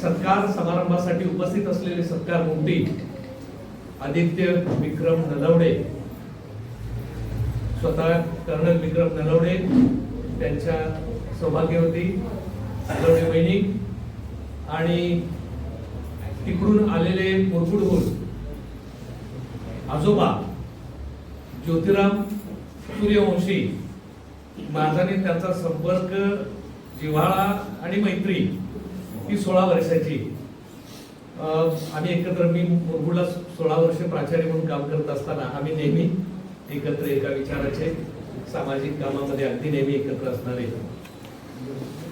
सत्कार समारंभासाठी उपस्थित असलेले सत्कार मूर्ती आदित्य विक्रम नलवडे स्वतः कर्नल विक्रम नलवडे त्यांच्या सौभाग्यवती नलवडे वहिनी आणि तिकडून आलेले मुरगुडहून आजोबा ज्योतिराम सूर्यवंशी माझाने त्यांचा संपर्क जिव्हाळा आणि मैत्री ती सोळा वर्षाची. आम्ही एकत्र मी मुरगुडला सोळा वर्ष प्राचार्य म्हणून काम करत असताना आम्ही नेहमी एकत्र एका विचाराचे सामाजिक कामामध्ये अगदी नेहमी एकत्र असणारे.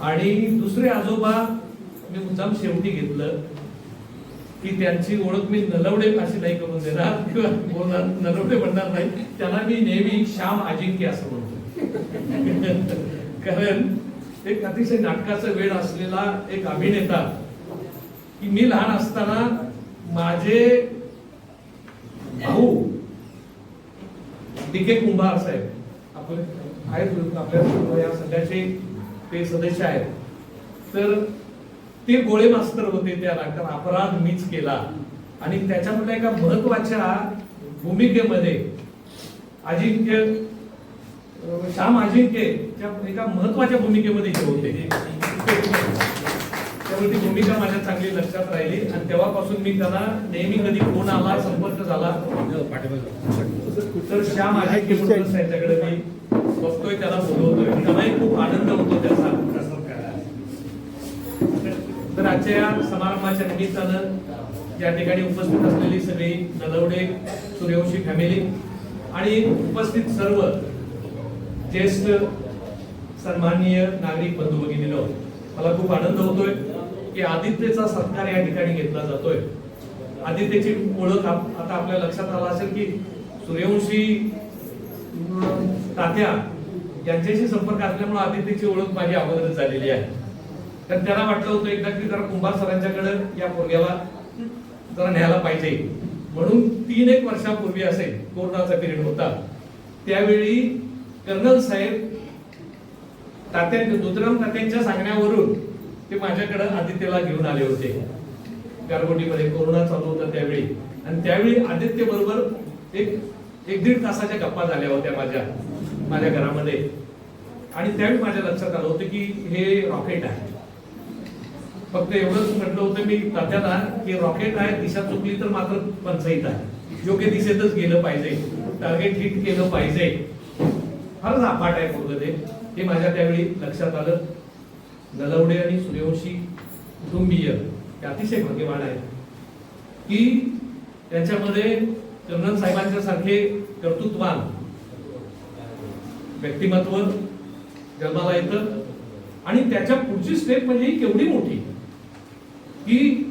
आणि दुसरे आजोबा मी मुद्दाम शेवटी घेतलं की त्यांची ओळख मी नलवडे अशी नाही करून देणार किंवा बोलणार नलवडे म्हणणार नाही. त्यांना मी नेहमी श्याम अजिंक्य असं म्हणतो. कारण एक अतिशय नाटकाचा वेळ असलेला एक अभिनेता. की मी लहान असताना माझे भाऊ डी के कुंभार साहेब आपले आहेत आपल्या या सध्याचे ते सदस्य आहेत. तर ते गोळे मास्तर होते त्या नाटकात अपराध मीच केला. आणि त्याच्यामधल्या एका महत्त्वाच्या भूमिकेमध्ये अजिंक्य श्याम अजिंक्य त्या एका महत्त्वाच्या भूमिकेमध्ये हे होते त्यामुळे ती भूमिका माझ्या चांगली लक्षात राहिली. आणि तेव्हापासून मी त्याला नेहमी कधी फोन आला संपर्क झाला. तर श्याम अजिंक्य म्हणून त्यांच्याकडे मी बघतोय त्याला बोलवतोय. त्यालाही खूप आनंद होतो त्याचा तर आजच्या या समारंभाच्या निमित्तानं या ठिकाणी उपस्थित असलेली सगळी नलवडे सूर्यवंशी फॅमिली आणि उपस्थित सर्व ज्येष्ठ सन्माननीय नागरिक बंधू भगिनीनो मला खूप आनंद होतोय की आदित्यचा सत्कार या ठिकाणी घेतला जातोय. आदित्यची ओळख आप- आता आपल्या लक्षात आला असेल की सूर्यवंशी तात्या यांच्याशी संपर्क असल्यामुळे आदित्यची ओळख माझी अगोदरच झालेली आहे. तर त्याला वाटलं होतं एकदा की जरा कुंभार सरांच्याकडे या पोरग्याला जरा न्यायला पाहिजे. म्हणून तीन एक वर्षापूर्वी असेल कोरोनाचा पिरियड होता. त्यावेळी कर्नल साहेब तात्या दुधराम तात्यांच्या सांगण्यावरून ते माझ्याकडे आदित्यला घेऊन आले होते. गारगोटीमध्ये कोरोना चालू होता त्यावेळी. आणि त्यावेळी आदित्य बरोबर एक एक दीड तासाच्या गप्पा झाल्या होत्या माझ्या माझ्या घरामध्ये. आणि त्यावेळी माझ्या लक्षात आलं होतं की हे रॉकेट आहे. फक्त एवढंच म्हटलं होतं मी तात्याला की रॉकेट आहे दिशा चुकली तर मात्र पंचायत आहे. योग्य दिशेतच गेलं पाहिजे. टार्गेट हिट केलं पाहिजे. फारच अफाट आहे पूर्ण ते. हे माझ्या त्यावेळी लक्षात आलं. नलवडे आणि सूर्यवंशी कुटुंबीय हे अतिशय भाग्यवान आहेत. की त्यांच्यामध्ये कर्नल साहेबांच्या सारखे कर्तृत्वान व्यक्तिमत्व जन्माला येतं. आणि त्याच्या पुढची स्टेप म्हणजे ही केवढी मोठी की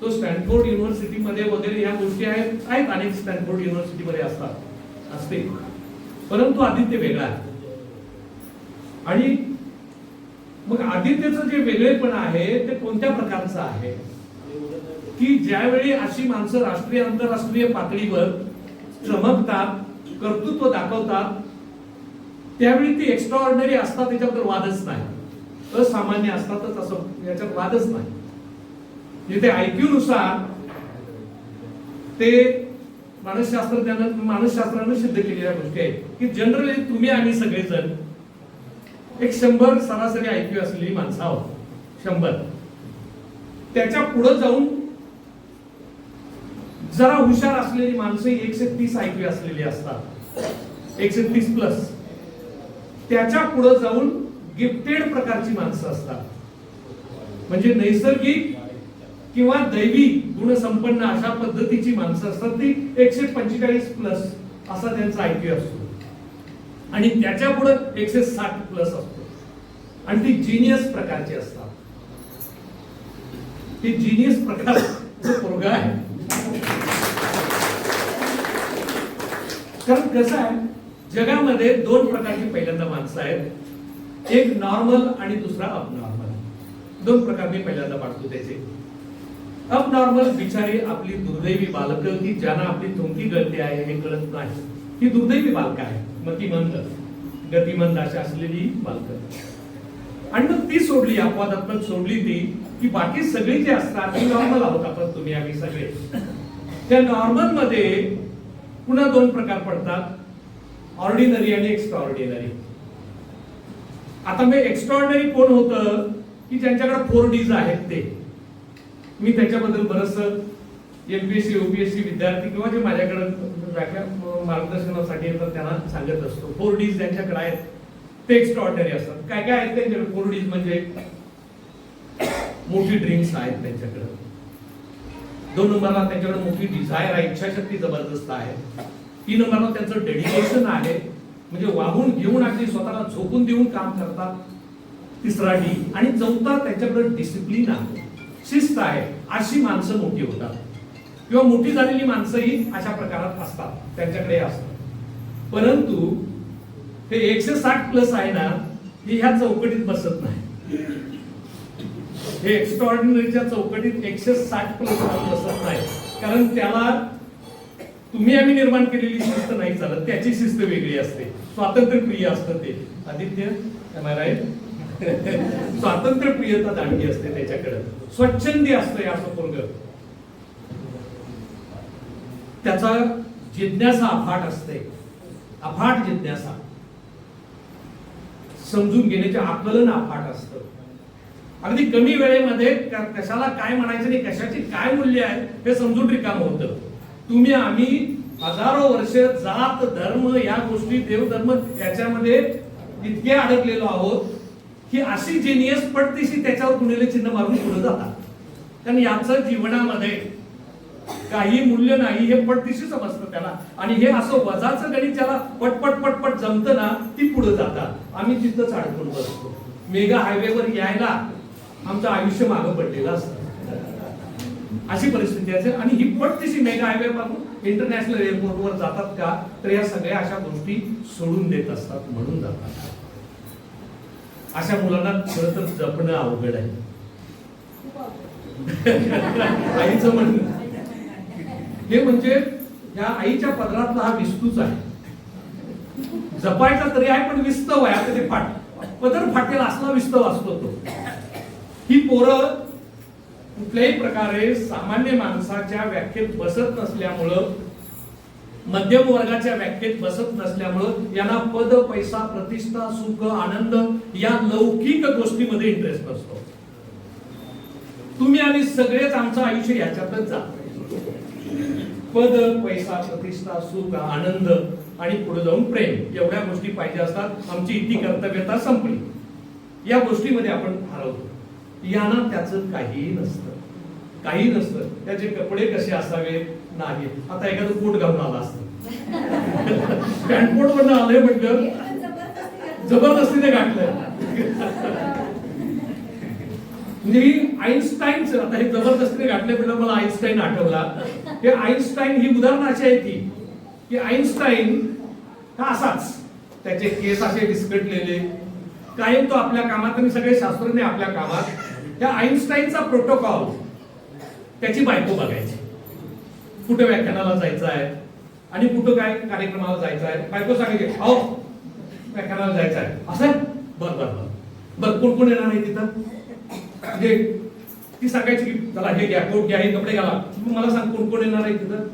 तो स्टॅनफोर्ड युनिव्हर्सिटीमध्ये वगैरे ह्या गोष्टी आहेत. आहेत अनेक स्टॅनफोर्ड युनिव्हर्सिटीमध्ये असतात असते. परंतु आदित्य वेगळा आहे. आणि मग आदित्यचं जे वेगळेपण आहे ते कोणत्या प्रकारचं आहे? की ज्यावेळी अशी माणसं राष्ट्रीय आंतरराष्ट्रीय पातळीवर चमकतात कर्तृत्व दाखवतात त्यावेळी ती एक्स्ट्रा ऑर्डिनरी असतात त्याच्याबद्दल वादच नाही. असामान्य असतातच असं याच्यात वादच नाही. जिथे आयक्यू नुसार ते मानसशास्त्रज्ञानं मानसशास्त्रानं सिद्ध केलेल्या गोष्टी आहेत. की जनरली तुम्ही आम्ही सगळेजण एक शंभर सरासरी आयक्यू असलेली माणसं आहोत. शंभर. त्याच्या पुढे जाऊन जरा हुशार असलेली माणसं एकशे तीस आयक्यू असलेली असतात. एकशे तीस प्लस त्याच्या पुढे जाऊन गिफ्टेड प्रकारची माणसं असतात. म्हणजे नैसर्गिक किंवा दैवी गुणसंपन्न अशा पद्धतीची माणसं असतात ती एकशे पंचेचाळीस प्लस असा त्यांचा आयक्यू असतो. आणि त्याच्या पुढे एकशे साठ प्लस असतो. आणि ती जिनियस प्रकारची असतात. ती जिनियस प्रकार पोरगा आहे. कारण कसं आहे जगामध्ये दोन प्रकारची पहिल्यांदा माणसं आहेत. एक नॉर्मल आणि दुसरा अपनॉर्मल दोन प्रकार मी पहिल्यांदा पाडतो त्याचे. अपनॉर्मल बिचारी आपली दुर्दैवी बालक की ज्यांना आपली थुंकी गळती आहे हे कळत नाही. ही दुर्दैवी बालक आहे. मतिमंद गतिमंद अशी असलेली बालक. आणि मग ती सोडली अपवादात्मक सोडली ती की बाकी सगळी जी असतात ती नॉर्मल आहोत आपण तुम्ही आम्ही सगळे. त्या नॉर्मलमध्ये पुन्हा दोन प्रकार पडतात. ऑर्डिनरी आणि एक्स्ट्रा ऑर्डिनरी आता मी एक्स्ट्रॉर्डनरी कोण होतं? की ज्यांच्याकडे फोर डीज आहेत ते. मी त्याच्याबद्दल बरंच एमपीएससी ओपीएससी विद्यार्थी किंवा जे माझ्याकडे व्याख्या मार्गदर्शनासाठी येतात त्यांना सांगत असतो. फोर डीज ज्यांच्याकडे आहेत ते एक्स्ट्रॉर्डनरी असतात. काय काय आहेत त्यांच्याकडे? फोर डीज म्हणजे मोठी ड्रिंक्स आहेत त्यांच्याकडे. दोन नंबरला त्यांच्याकडे मोठी डिझायर आहे इच्छाशक्ती जबरदस्त आहे. तीन नंबरला त्यांचं डेडिकेशन आहे. म्हणजे वाहून घेऊन अगदी स्वतःला झोकून देऊन काम करतात. तिसरा डी आणि चौथा त्यांच्याकडे डिसिप्लिन आहे. शिस्त आहे अशी माणसं मोठी होतात. किंवा मोठी झालेली माणसंही अशा प्रकारात असतात त्यांच्याकडे असतात. परंतु ते एकशे साठ प्लस आहे ना हे ह्या चौकटीत बसत नाही. हे एक्स्ट्रॉर्डिनरीच्या चौकटीत एकशे साठ प्लस बसत नाही. कारण त्याला तुम्ही आम्ही निर्माण केलेली शिस्त नाही चालत त्याची शिस्त वेगळी असते. स्वातंत्र्यप्रिय असतं ते. आदित्य राईट स्वातंत्र्य प्रियता दांडगी असते त्याच्याकडे. स्वच्छंदी असतं असं पोरग. त्याचा जिज्ञासा अफाट असते. अफाट जिज्ञासा. समजून घेण्याचे आकलन अफाट असतं. अगदी कमी वेळेमध्ये कशाला काय म्हणायचं आणि कशाची काय मूल्य आहे हे समजून रिकाम होतं. तुम्ही आम्ही हजारो वर्ष जात धर्म या गोष्टी देवधर्म याच्यामध्ये इतके अडकलेलो आहोत. की अशी जेनियस पडतीशी त्याच्यावर गुणिले चिन्ह मारून पुढे जातात. कारण याचं जीवनामध्ये काही मूल्य नाही हे पटदिशी समजतं त्याला. आणि हे असं वजाचं गणित ज्याला पटपट पटपट जमतं ना ती पुढे जातात. आम्ही तिथंच अडकून बसतो. मेगा हायवेवर यायला आमचं आयुष्य मागं पडलेलं असतं. अशी परिस्थिती असते आणि ही पटदिशी मेगा हायवे पासून इंटरनॅशनल एअरपोर्टवर जातात का तर या सगळ्या अशा गोष्टी सोडून देत असतात म्हणून जातात. अशा मुलांना खरं तर जपणं अवघड आहे. आईचं म्हणणं. हे म्हणजे या आईच्या पदरातला हा विस्तूच आहे. जपायचा तरी आहे पण विस्तव आहे. आता ते फाट पदर फाटेल असला विस्तव असतो तो. ही पोरं कुठल्याही प्रकारे सामान्य माणसाच्या व्याख्येत बसत नसल्यामुळं मध्यम वर्गाच्या व्याख्येत बसत नसल्यामुळं यांना पद पैसा प्रतिष्ठा सुख आनंद या लौकिक गोष्टीमध्ये इंटरेस्ट असतो. तुम्ही आणि सगळेच आमचं आयुष्य याच्यातच जात पद पैसा प्रतिष्ठा सुख आनंद आणि पुढे जाऊन प्रेम एवढ्या गोष्टी पाहिजे असतात. आमची इतकी कर्तव्यता संपली. या गोष्टीमध्ये आपण हरवतो. यांना त्याचं काही नसतं. काही नसतं. त्याचे कपडे कसे असावेत? नाही आता एखादं कोट घालून आला असत. पॅन्ट कोट म्हणून आलंय म्हटलं जबरदस्तीने गाठलं म्हणजे ही आता हे जबरदस्तीने घातले म्हणजे मला आईन्स्टाईन आठवला. हे आईन्स्टाईन ही उदाहरणं अशी आहे की की आईन्स्टाईन हा असाच. त्याचे केस असे डिस्कटलेले कायम तो आपल्या कामात आणि सगळे शास्त्रज्ञ आपल्या कामात. त्या आईन्स्टाईनचा प्रोटोकॉल त्याची बायको बघायची. कुठं व्याख्यानाला जायचं आहे? आणि कुठं काय कार्यक्रमाला जायचं आहे? बायको सांगायची अहो व्याख्यानाला जायचं आहे. असं आहे? बर बर बर. बर कोण कोण येणार आहे तिथं? म्हणजे ती सांगायची की चला हे घ्या कोट घ्या हे कपडे घाला. मला सांग कोण कोण येणार आहे तिथं?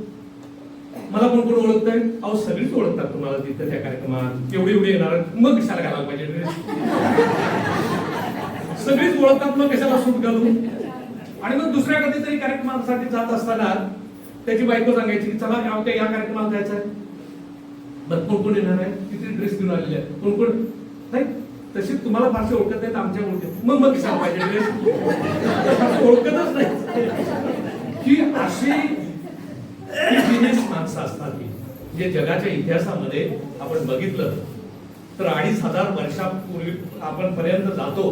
मला कोण कोण ओळखतंय? अहो सगळीच ओळखतात तुम्हाला तिथं त्या कार्यक्रमात. एवढी एवढे येणार मग कशाला घालायला पाहिजे सगळीच ओळखतात मग कशाला सूट घालून आणि मग दुसऱ्या कधीतरी कार्यक्रमासाठी जात असताना त्याची बायको सांगायची की चला या या कार्यक्रमाला जायचं आहे बरं कोण कोण येणार आहे? किती ड्रेस घेऊन आलेले आहेत कोण कोण? नाही तशी तुम्हाला फारसे ओळखत नाहीत आमच्या ओळखत मग मग सांग पाहिजे ड्रेस ओळखतच नाही की अशी माणसं असतात जे जगाच्या इतिहासामध्ये आपण बघितलं तर अडीच हजार वर्षापूर्वी आपण पर्यंत जातो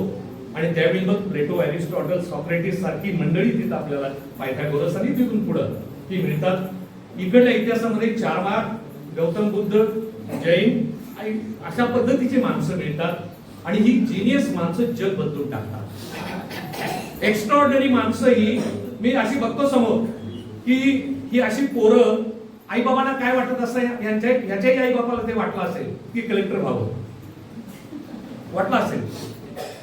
आणि त्यावेळी मग प्लेटो अरिस्टॉटल सॉक्रेटिस सारखी मंडळी तिथं आपल्याला पायथागोरस आणि तिथून पुढं ती मिळतात इकडल्या इतिहासामध्ये चार मार्ग गौतम बुद्ध जैन आणि अशा पद्धतीची माणसं मिळतात आणि ही जिनियस माणसं जग बदलून टाकतात. एक्स्ट्रॉर्डनरी माणसं ही मी अशी बघतो समोर की ही अशी पोरं आई बाबांना काय वाटत असतं यांच्या ह्याच्याही आई बाबाला ते वाटलं असेल की कलेक्टर व्हावं. वाटलं असेल.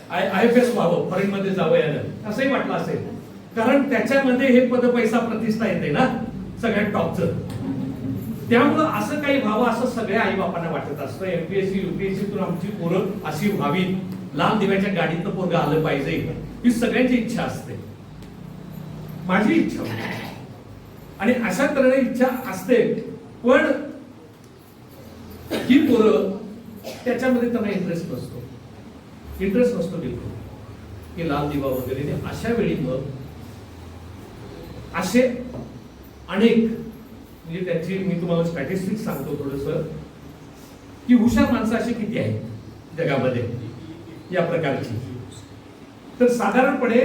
आय आय एफ एस व्हावं फॉरेन मध्ये जावं यानं असंही वाटलं असेल. कारण त्याच्यामध्ये हे पद पैसा प्रतिष्ठा येते ना सगळ्यात टॉपचं. त्यामुळं असं काही व्हावं असं सगळ्या आई बापांना वाटत असतं. एमपीएससी युपीएससी तून आमची पोरं अशी व्हावी लाल दिव्याच्या गाडीतनं पोरग आलं पाहिजे. ही सगळ्यांची इच्छा असते. माझी इच्छा आणि अशा तऱ्हेने इच्छा असते. पण ही पोरं त्याच्यामध्ये त्यांना इंटरेस्ट नसतो. इंटरेस्ट नसतो बिलकुल. की लाल दिवा वगैरे अशा वेळी मग असे अनेक म्हणजे त्याची मी तुम्हाला स्टॅटिस्टिक्स सांगतो थोडस की हुशार माणसं अशी किती आहेत जगामध्ये या प्रकारची. तर साधारणपणे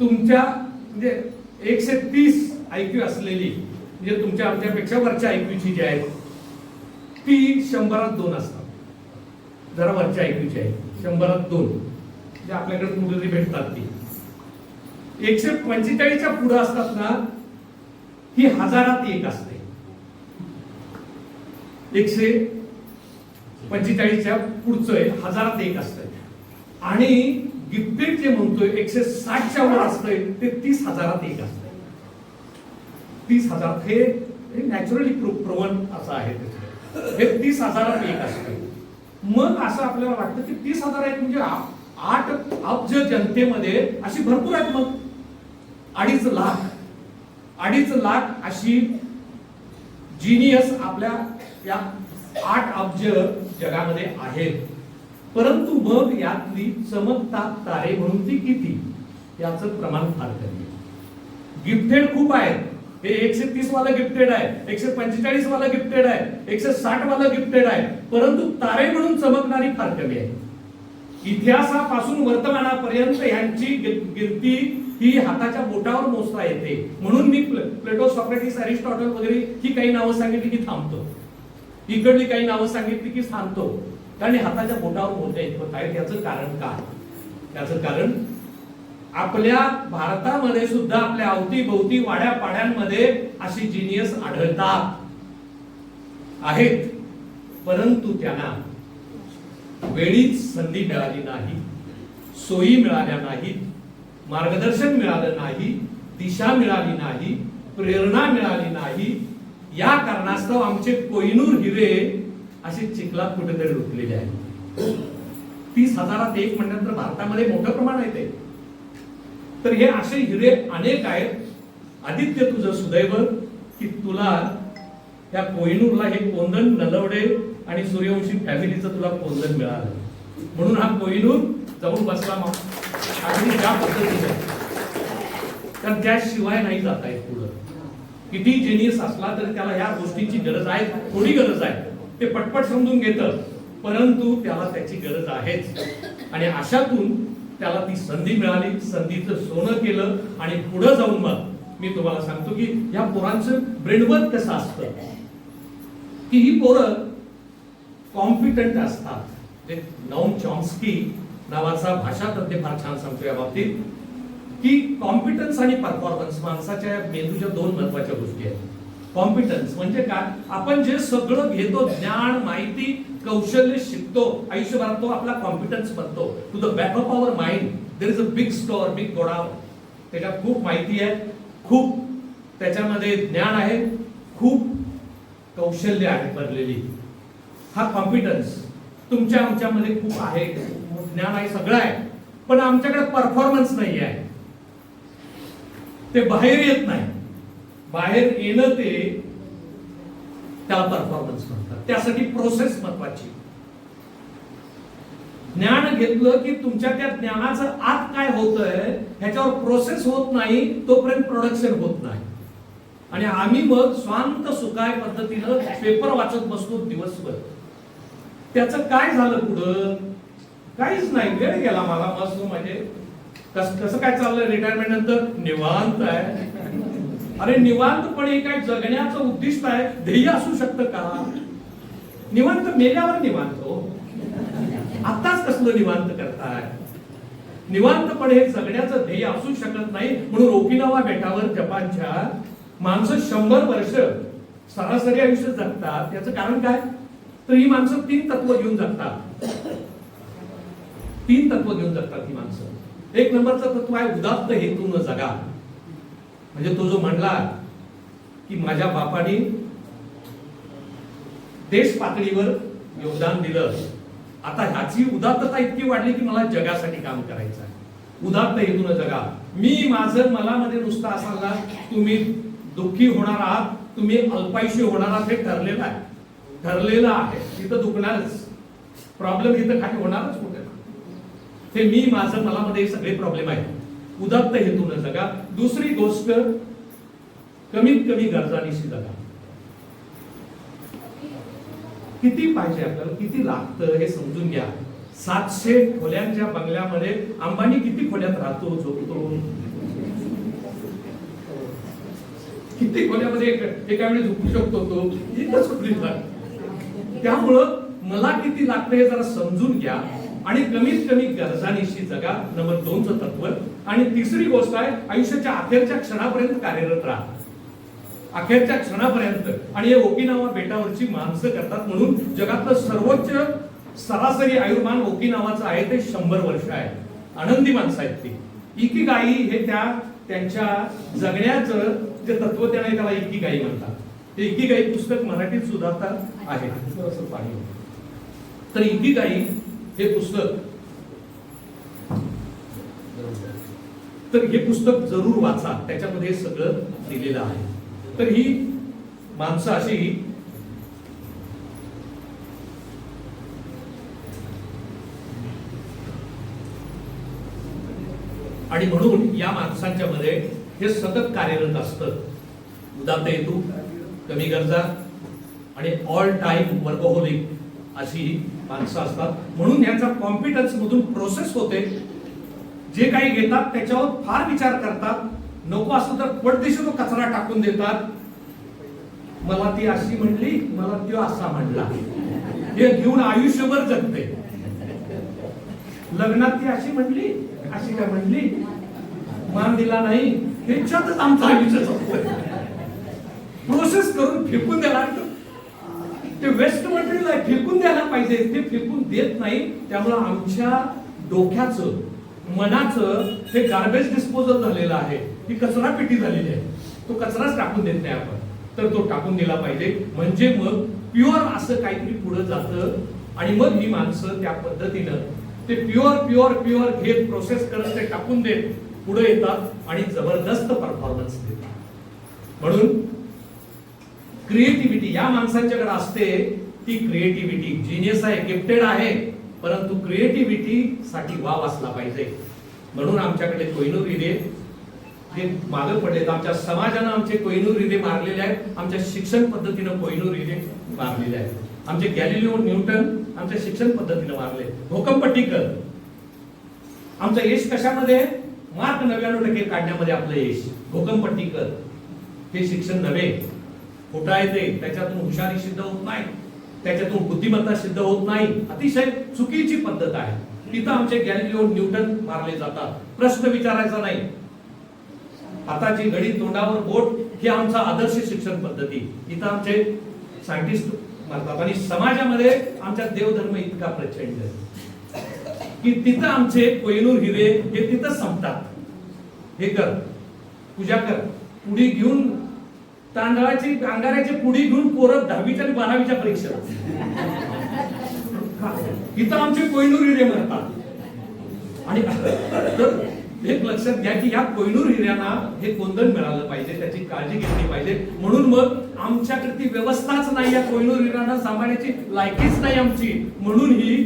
तुमच्या म्हणजे एकशे तीस आयक्यू असलेली म्हणजे तुमच्या आमच्यापेक्षा वरच्या आयक्यूची जी आहेत ती शंभरात दोन असतात. जरा वरच्या आयक्यूची आहे शंभरात दोन. जे आपल्याकडे कुठेतरी भेटतात ती. एकशे पंचेचाळीसच्या पुढं असतात ना ही हजारात एक असते. एकशे पंचेचाळीसच्या पुढचं आहे हजारात एक असतंय आणि गिफ्टेड जे म्हणतोय एकशे साठच्या वर असतंय ते तीस हजारात एक असतंय तीस हजार हे नॅचरली प्रवन असं आहे हे तीस हजारात एक असतंय मग असं आपल्याला वाटतं की तीस हजार आहेत म्हणजे आठ अब्ज जनतेमध्ये अशी भरपूर आहेत मग. अडीच लाख अडीच लाख अशी जिनियस आपल्या या आठ अब्ज जगामध्ये आहेत. परंतु मग यातली चमकतात तारे म्हणून ती किती याचं प्रमाण फार कमी गिफ्टेड खूप आहेत. हे एकशे तीस वाला गिफ्टेड आहे एकशे पंचेचाळीस वाला गिफ्टेड आहे एकशे साठ वाला गिफ्टेड आहे. परंतु तारे म्हणून चमकणारी फार कमी आहे. इतिहासापासून वर्तमानापर्यंत यांची कीर्ती ही हाताच्या बोटावर मोजता येते. म्हणून मी प्लेटो सॉक्रेटिस अरिस्टॉटल वगैरे ही काही नावं सांगितली की थांबतो. इकडली काही नावं सांगितली की थांबतो. कारण हाताच्या बोटावर मोजता येत आहे त्याचं कारण काय? त्याचं कारण आपल्या भारतामध्ये सुद्धा आपल्या अवतीभोवती वाड्या पाड्यांमध्ये अशी जिनियस आढळतात. आहेत. परंतु त्यांना वेळीच संधी मिळाली नाही सोयी मिळाल्या नाहीत मार्गदर्शन मिळालं नाही दिशा मिळाली नाही प्रेरणा मिळाली नाही. या कारणास्तव आमचे कोहिनूर हिरे असे चिखलात कुठेतरी रुतलेले आहेत. तीस हजारात एक म्हणल्यानंतर भारतामध्ये मोठं प्रमाण आहे ते. तर हे असे हिरे अनेक आहेत. आदित्य तुझं सुदैव की तुला त्या कोहिनूरला हे कोंदण नलवडे आणि सूर्यवंशी फॅमिलीचं तुला कोंदण मिळालं. म्हणून हा कोहिनूर जाऊन बसला मग आणि त्या पद्धतीने. कारण त्याशिवाय नाही जाता येत पुढं. किती जेनियस असला तर त्याला या गोष्टीची गरज आहे. थोडी गरज आहे. ते पटपट समजून घेतं. परंतु त्याला त्याची गरज आहेच. आणि अशातून त्याला ती संधी मिळाली. संधीचं सोनं केलं. आणि पुढे जाऊन मग मी तुम्हाला सांगतो की या पोरांचं ब्रेनवर्क कसं असतं? की ही पोरं कॉम्पिटंट असतात. म्हणजे ते नौम चॉम्स्की नावाचा भाषा तज्ञ फार छान सांगतो या बाबतीत की कॉम्पिटन्स आणि परफॉर्मन्स माणसाच्या मेंदूच्या दोन महत्त्वाच्या गोष्टी आहेत. कॉम्पिटन्स म्हणजे काय? आपण जे सगळं घेतो ज्ञान माहिती कौशल्य शिकतो आयुष्यभरात तो आपला कॉम्पिटन्स बनतो. To the back of our mind there is a big store big godown त्याच्यात खूप माहिती आहे खूप त्याच्यामध्ये ज्ञान आहे खूप कौशल्य आहे भरलेली. हा कॉम्पिटन्स तुमच्या आमच्यामध्ये खूप आहे ज्ञान आहे सगळं आहे. पण आमच्याकडे परफॉर्मन्स नाही आहे. ते बाहेर येत नाही. बाहेर येणं ते त्याला परफॉर्मन्स म्हणतात. त्यासाठी प्रोसेस महत्वाची. ज्ञान घेतलं की तुमच्या त्या ज्ञानाचं आत काय होतंय ह्याच्यावर प्रोसेस होत नाही तोपर्यंत प्रोडक्शन होत नाही. आणि आम्ही मग स्वांत सुखाय पद्धतीनं पेपर वाचत बसतो दिवसभर. त्याचं काय झालं पुढं? काहीच नाही. वेळ गेला मला. मस्त म्हणजे कस कसं काय चाललंय रिटायरमेंट नंतर? निवांत आहे. अरे निवांतपणे काय जगण्याचं उद्दिष्ट आहे? ध्येय असू शकतं का? निवांत मेल्यावर निवांत हो. आताच कसलं निवांत करताय? निवांतपणे हे जगण्याचं ध्येय असू शकत नाही म्हणून ओकिनावा बेटावर जपानच्या माणसं शंभर वर्ष सरासरी आयुष्य जगतात. त्याचं कारण काय? तर ही माणसं तीन तत्व घेऊन जगतात. तीन तत्व घेऊन जगतात ही माणसं. एक नंबरचं तत्व आहे उदात्त हेतून जगा. म्हणजे तो जो म्हणला की माझ्या बापाने देश पातळीवर योगदान दिलं. आता ह्याची उदात्तता इतकी वाढली की मला जगासाठी काम करायचं आहे. उदात्त हेतून जगा. मी माझं मनामध्ये नुसतं असाल ना तुम्ही दुःखी होणार आहात तुम्ही अल्पायुषी होणार आहात हे ठरलेलं आहे. ठरलेलं आहे तिथं दुखणारच. प्रॉब्लेम इथं काही होणारच कुठे? ते मी माझं मनामध्ये मध्ये सगळे प्रॉब्लेम आहेत. उदात्त हेतून जगा. दुसरी गोष्ट कमीत कमी गरजानिशी जगा. किती पाहिजे आपल्याला? किती लागतं हे समजून घ्या. सातशे खोल्यांच्या बंगल्यामध्ये अंबानी किती खोल्यात राहतो झोपतो? किती खोल्यामध्ये एका- वेळी झोपू शकतो तो? एकच खोलीत त्यामुळं मला किती लागतं हे जरा समजून घ्या. आणि कमीत कमी गरजानिशी जगा नंबर दोनचं तत्व. आणि तिसरी गोष्ट आहे आयुष्याच्या अखेरच्या क्षणापर्यंत कार्यरत राहा. अखेरच्या क्षणापर्यंत. आणि हे ओकिनावा बेटावरची माणसं करतात म्हणून जगातलं सर्वोच्च सरासरी आयुर्मान ओकिनावाचं आहे ते शंभर वर्ष आहे. आनंदी माणसं आहेत ती इकी गाई हे त्या त्यांच्या जगण्याचं जे तत्व त्याने त्याला इकिगाई म्हणतात. ते इकिगाई पुस्तक मराठीत सुद्धा आता आहे असं पाहिलं तर इकिगाई हे पुस्तक तर हे पुस्तक जरूर वाचा. त्याच्यामध्ये सगळं दिलेलं आहे. तर ही माणसं अशी आणि म्हणून या माणसांच्या मध्ये हे सतत कार्यरत असतं. उदात्त हेतू कमी गरजा आणि ऑल टाईम वर्कहोलिक अशी माणसं असतात. म्हणून यांचा कॉम्पिटन्स मधून प्रोसेस होते. जे काही घेतात त्याच्यावर फार विचार करतात. नको असं तर पडदेशी तो कचरा टाकून देतात. मला ती अशी म्हणली मला त्यो असा म्हणला. हे घेऊन आयुष्यभर जगते. लग्नात ती अशी म्हणली अशी काय म्हणली? मान दिला नाही. ह्याच्यातच आमचं आयुष्य जगतंय प्रोसेस करून फेकून द्यायला ते वेस्ट मटेरियल आहे फेकून द्यायला पाहिजे. ते फेकून देत नाही त्यामुळं आमच्या डोक्याचं मनाचं ते गार्बेज डिस्पोजल झालेलं आहे. ही कचरा पेटी झालेली आहे. तो कचराच टाकून देत नाही आपण. तर तो टाकून दिला पाहिजे. म्हणजे मग प्युअर असं काहीतरी पुढे जातं आणि मग ही माणसं त्या पद्धतीनं ते प्युअर प्युअर प्युअर घेत प्रोसेस करत ते टाकून देत पुढे येतात आणि जबरदस्त परफॉर्मन्स देतात. म्हणून क्रिएटिव्हिटी या माणसांच्याकडे असते ती क्रिएटिव्हिटी जिनियस आहे गिफ्टेड आहे परंतु क्रिएटिव्हिटी साठी वाव असला पाहिजे. म्हणून आमच्याकडे कोहिनूर हिरे जे मागे पडलेत. आमच्या समाजानं आमचे कोहिनूर हिरे मारलेले आहेत. आमच्या शिक्षण पद्धतीनं कोहिनूर हिरे मारलेले आहेत. आमचे गॅलिलिओ न्यूटन आमच्या शिक्षण पद्धतीनं मारले. भोकंपट्टीकर आमचं यश कशामध्ये? मार्क नव्याण्णव टक्के काढण्यामध्ये आपलं यश. भूकंपट्टीकर हे शिक्षण नव्हे. खोटं आहे ते त्याच्यातून हुशारी सिद्ध होत नाही त्याच्यातून बुद्धिमत्ता सिद्ध होत नाही अतिशय चुकीची पद्धत आहे. तिथं आमचे गॅलिलिओ न्यूटन मारले जातात. प्रश्न विचारायचा नाही. हाताची घडी तोंडावर बोट ही आमचा आदर्श शिक्षण पद्धती. इथं आमचे सायंटिस्ट मारतात आणि समाजामध्ये आमच्या देवधर्म इतका प्रचंड आहे. की तिथं आमचे कोयनूर हिरे हे तिथं संपतात. हे कर पूजा कर. पुढे घेऊन तांदळाची अंगाराची पुढी घेऊन पोरत दहावीच्या आणि बारावीच्या परीक्षा इथं आमचे कोहिनूर हिरे मरतात. आणि एक लक्षात घ्या की या कोहिनूर हिऱ्यांना हे कोंदण मिळालं पाहिजे त्याची काळजी घेतली पाहिजे. म्हणून मग आमच्याकडे ती व्यवस्थाच नाही या कोहिनूर हिऱ्यांना सांभाळण्याची लायकीच नाही आमची. म्हणून ही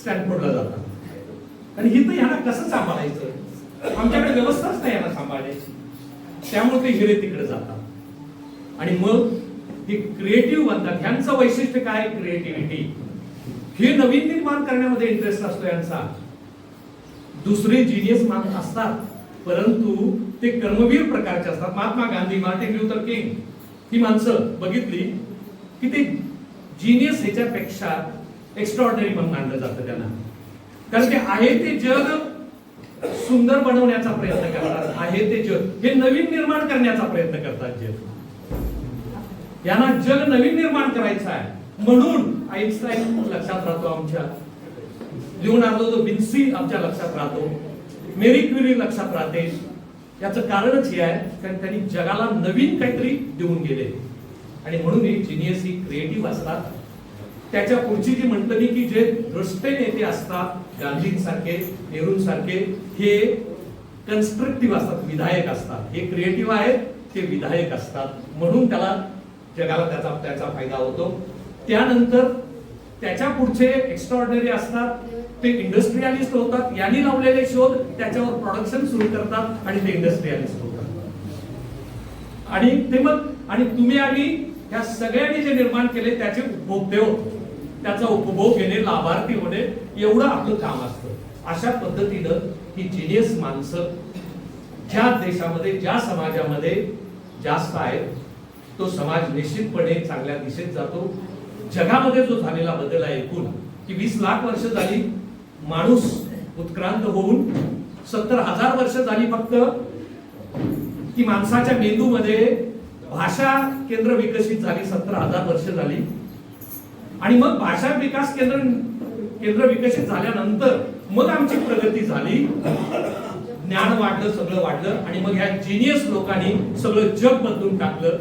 स्टॅनफोर्डला जातात. आणि इथं ह्यांना कसं सांभाळायचं? आमच्याकडे व्यवस्थाच नाही यांना सांभाळण्याची. त्यामुळे ते हिरे तिकडे जातात. आणि मग हे क्रिएटिव्ह बनतात. ह्यांचं वैशिष्ट्य काय? क्रिएटिव्हिटी हे नवीन निर्माण करण्यामध्ये इंटरेस्ट असतो यांचा. दुसरे जिनियस मान असतात. परंतु ते कर्मवीर प्रकारचे असतात. Mahatma Gandhi Martin Luther King ही माणसं बघितली की ते जिनियस ह्याच्यापेक्षा एक्स्ट्रॉर्डनरी पण मानलं जातं त्यांना. कारण ते आहे ते जग सुंदर बनवण्याचा प्रयत्न करतात. आहे ते जग. हे नवीन निर्माण करण्याचा प्रयत्न करतात जग. यांना जग नवीन निर्माण करायचं आहे. म्हणून आईन्स्टाईन लक्षात राहतो आमच्या. लिओनार्डो जो विन्सी आमच्या लक्षात राहतो. मेरी क्युरी लक्षात राहते. याचं कारणच हे आहे कारण त्यांनी जगाला नवीन काहीतरी देऊन गेले. आणि म्हणून हे जिनियस ही क्रिएटिव्ह असतात. त्याच्या पुढची जी मंडळी की जे दृष्टे नेते असतात गांधींसारखे नेहरूंसारखे हे कन्स्ट्रक्टिव्ह असतात विधायक असतात. हे क्रिएटिव्ह आहेत ते विधायक असतात. म्हणून त्याला जगाला त्याचा त्याचा फायदा होतो. त्यानंतर त्याच्या पुढचे एक्स्ट्रॉर्डनरी असतात. ते इंडस्ट्रियालिस्ट होतात. यांनी लावलेले शोध त्याच्यावर प्रोडक्शन सुरू करतात आणि ते इंडस्ट्रियालिस्ट होतात. आणि ते मग आणि तुम्ही आम्ही ह्या सगळ्यांनी जे निर्माण केले त्याचे उपभोक्ते होतो. त्याचा उपभोग घेणे लाभार्थी होणे एवढं आपलं काम असतं. अशा पद्धतीनं ही जिनियस माणसं ज्या देशामध्ये ज्या समाजामध्ये जास्त आहेत तो समाज निश्चितपणे चांगल्या दिशेत जातो. जगामध्ये जो झालेला बदल आहे एकूण की वीस लाख वर्ष झाली माणूस उत्क्रांत होऊन सत्तर हजार वर्ष झाली फक्त की माणसाच्या मेंदूमध्ये भाषा केंद्र विकसित झाली सत्तर हजार वर्ष झाली. आणि मग भाषा विकास केंद्र केंद्र विकसित झाल्यानंतर मग आमची प्रगती झाली. ज्ञान वाढलं सगळं वाढलं. आणि मग ह्या जिनियस लोकांनी सगळं जग बदलून टाकलं.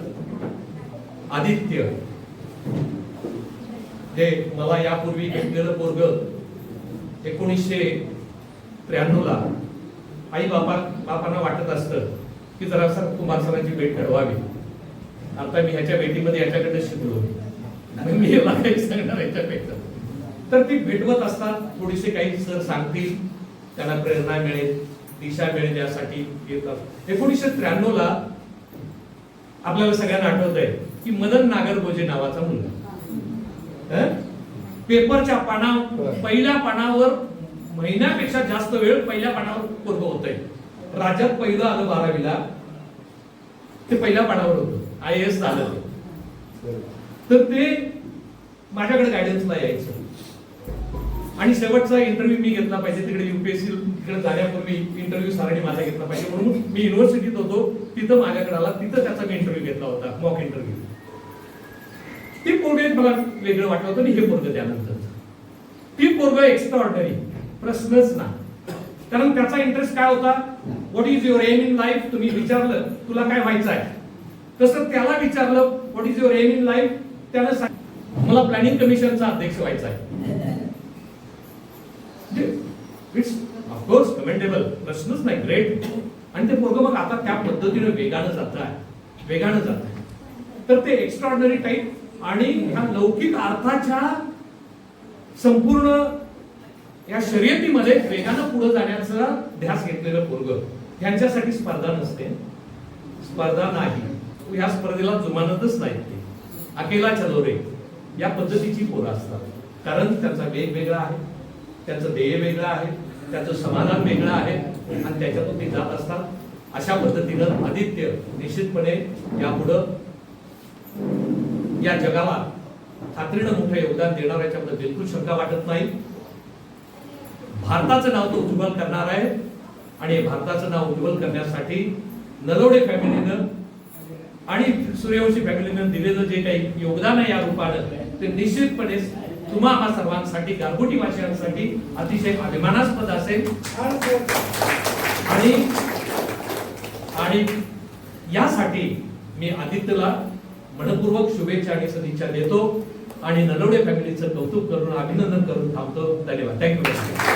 आदित्य. जे मला यापूर्वी भेटलेलं पोरग एकोणीसशे त्र्याण्णव ला आई बापा बापांना वाटत असतं की जरा सर कुमार सरांची भेट घडवावी. आता मी ह्याच्या भेटीमध्ये याच्याकडे शिकलो. आणि मी याला काही सांगणार याच्यापेक्षा. तर ती भेटवत असतात थोडीसे काही सर सांगतील त्यांना प्रेरणा मिळेल दिशा मिळेल यासाठी येतात. एकोणीसशे त्र्याण्णव ला आपल्याला सगळ्यांना आठवत आहे की मदन नागरगोजे नावाचा मुलगा? पेपरच्या पाना पहिल्या पानावर महिन्यापेक्षा जास्त वेळ पहिल्या पानावर पूर्व होत आहे राज्यात पहिलं आलं बारावीला. ते पहिल्या पानावर होतं. आय एस झालं. तर ते माझ्याकडे गायडन्सला यायचं. आणि शेवटचा इंटरव्ह्यू मी घेतला पाहिजे. तिकडे युपीएससी तिकडे जाण्यापूर्वी इंटरव्ह्यू सरांनी माझा घेतला पाहिजे. म्हणून मी युनिव्हर्सिटीत होतो. तिथं माझ्याकडे आला. तिथं त्याचा मी इंटरव्ह्यू घेतला होता. मॉक इंटरव्ह्यू ती पोरग मला वेगळं वाटलं होतं आणि हे पोरग त्यानंतर. ती पोरग एक्स्ट्रा ऑर्डनरी प्रश्नच ना कारण त्याचा इंटरेस्ट काय होता? What is your aim in life तुम्ही विचारलं तुला काय व्हायचं आहे? तसं त्याला विचारलं what is your aim in life त्यानं सांग- मला प्लॅनिंग कमिशनचा अध्यक्ष व्हायचा आहे. इट्स ऑफकोर्स कमेंडेबल प्रश्नच नाही ग्रेट आणि ते पोरग मग आता त्या पद्धतीने वेगानं जात आहे. वेगानं जात आहे. तर ते एक्स्ट्रॉर्डनरी टाईप आणि ह्या लौकिक अर्थाच्या संपूर्ण या शर्यतीमध्ये वेगानं पुढे जाण्याचा ध्यास घेतलेलं पोरग ह्यांच्यासाठी स्पर्धा नसते. स्पर्धा नाही. या स्पर्धेला जुमानतच नाही ते. अकेला चलोरे या पद्धतीची पोरं असतात. कारण त्यांचा वेग वेगळा आहे. त्यांचं ध्येय वेगळं आहे. त्याचं समाधान वेगळं आहे. आणि त्याच्यातून ते जात असतात. अशा पद्धतीनं आदित्य निश्चितपणे यापुढं या जगाला खात्रीनं मोठं योगदान देणार याच्याबद्दल बिलकुल शंका वाटत नाही. भारताचं नाव तो उज्ज्वल करणार आहे आणि भारताचं नाव उज्ज्वल करण्यासाठी नलवडे फॅमिलीनं आणि सूर्यवंशी फॅमिलीनं दिलेलं जे काही योगदान आहे या रूपानं ते निश्चितपणे तुम्हा हा सर्वांसाठी गारगोटी वासियांसाठी अतिशय अभिमानास्पद असेल. आणि आणि यासाठी मी आदित्यला मनपूर्वक शुभेच्छा आणि सदिच्छा देतो. आणि नलवडे फॅमिलीचं कौतुक करून अभिनंदन करून थांबतो. धन्यवाद. थँक्यू